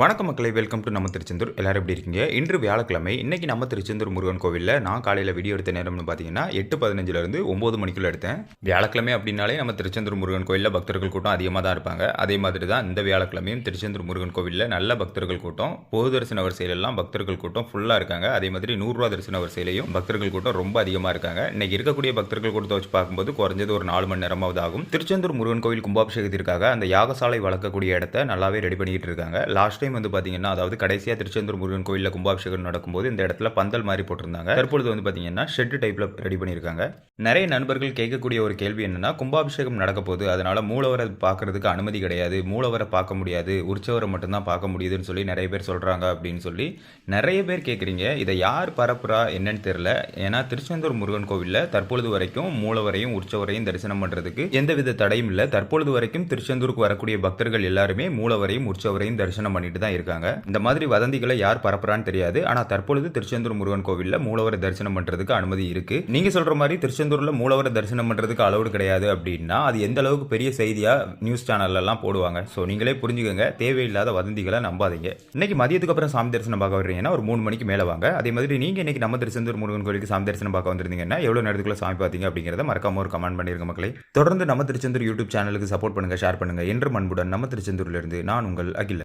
வணக்கம் மக்களை welcome to நம்ம திருச்செந்தூர். எல்லாரும் எப்படி இருக்கீங்க? இன்று வியாழக்கிழமை இன்றைக்கி நம்ம திருச்செந்தூர் முருகன் கோவிலில் நான் காலையில் வீடியோ எடுத்த நேரம்னு பார்த்தீங்கன்னா எட்டு பதினஞ்சுலேருந்து ஒம்பது மணிக்குள்ளே எடுத்தேன். வியாழக்கிழமை அப்படின்னாலே நம்ம திருச்செந்தூர் முருகன் கோவிலில் பக்தர்கள் கூட்டம் அதிகமாக தான் இருப்பாங்க. அதே மாதிரி தான் இந்த வியாழக்கிழமையும் திருச்செந்தூர் முருகன் கோவிலில் நல்ல பக்தர்கள் கூட்டம் பொது தரிசன வரிசையிலெல்லாம் பக்தர்கள் கூட்டம் ஃபுல்லாக இருக்காங்க. அதே மாதிரி நூறுரூவா தரிசன வரிசையிலையும் பக்தர்கள் கூட்டம் ரொம்ப அதிகமாக இருக்காங்க. இன்றைக்கி இருக்கக்கூடிய பக்தர்கள் கூட்டத்தை வச்சு பார்க்கும்போது குறைஞ்சது ஒரு நாலு மணி நேரமாவது ஆகும். திருச்செந்தூர் முருகன் கோவில் கும்பாபிஷேகத்திற்காக அந்த யாகசாலை வளர்க்கக்கூடிய இடத்த நல்லாவே ரெடி பண்ணிக்கிட்டு இருக்காங்க. லாஸ்ட் டைம் வந்து பார்த்தீங்கன்னா அதாவது கடைசியாக திருச்செந்தூர் முருகன் கோயிலில் கும்பாபிஷேகம் நடக்கும்போது இந்த இடத்துல பந்தல் மாதிரி போட்டிருந்தாங்க. தற்பொழுது வந்து பார்த்தீங்கன்னா ஷெட் டைப்பில் ரெடி பண்ணியிருக்காங்க நிறைய நண்பர்கள் கேட்கக்கூடிய ஒரு கேள்வி என்னன்னா கும்பாபிஷேகம் நடக்க போகுது அதனால மூலவரை பார்க்கறதுக்கு அனுமதி கிடையாது மூலவரை பார்க்க முடியாது உற்சவரை மட்டும்தான் பார்க்க முடியுதுன்னு சொல்லி நிறைய பேர் சொல்கிறாங்க அப்படின்னு சொல்லி நிறைய பேர் கேட்குறீங்க இதை யார் பரப்புறா என்னன்னு தெரியல. ஏன்னா திருச்செந்தூர் முருகன் கோவிலில் தற்பொழுது வரைக்கும் மூலவரையும் உற்சவரையும் தரிசனம் பண்ணுறதுக்கு எந்தவித தடையும் இல்லை. தற்பொழுது வரைக்கும் திருச்செந்தூருக்கு வரக்கூடிய பக்தர்கள் எல்லாருமே மூலவரையும் உற்சவரையும் தரிசனம் பண்ணிட்டு தான் இருக்காங்க. இந்த மாதிரி வதந்திகளை யார் பரப்புறான்னு தெரியாது. ஆனால் தற்பொழுது திருச்செந்தூர் முருகன் கோவிலில் மூலவரை தரிசனம் பண்ணுறதுக்கு அனுமதி இருக்கு. நீங்க சொல்ற மாதிரி திருச்செந்தூர்ல மூலவரை தரிசனம் பண்றதுக்கு அளவு கிடையாது அப்படின்னா அது எந்த அளவுக்கு பெரிய செய்தியா நியூஸ் சேனல்ல எல்லாம் போடுவாங்க. ஸோ நீங்களே புரிஞ்சுக்கோங்க. தேவையில்லாத வதந்திகளை நம்பாதீங்க. இன்னைக்கு மதியத்துக்கு அப்புறம் சாமி தரிசனம் பார்க்க வர்றீங்கன்னா ஒரு மூணு மணிக்கு மேலே வாங்க. அதே மாதிரி நீங்க இன்னைக்கு நம்ம திருச்செந்தூர் முருகன் கோயிலுக்கு சாமி தரிசனம் பார்க்க வந்திருந்தீங்கன்னா எவ்வளவு நேரத்துக்குள்ள சாமி பார்த்தீங்க அப்படிங்கிறத மறக்காம ஒரு கமெண்ட் பண்ணிருங்க மக்களை. தொடர்ந்து நம்ம திருச்செந்தூர் யூடியூப் சேனலுக்கு சப்போர்ட் பண்ணுங்க ஷேர் பண்ணுங்க. என்று மண்புடன் நம்ம திருச்செந்தூர்ல இருந்து நான் உங்கள் அகில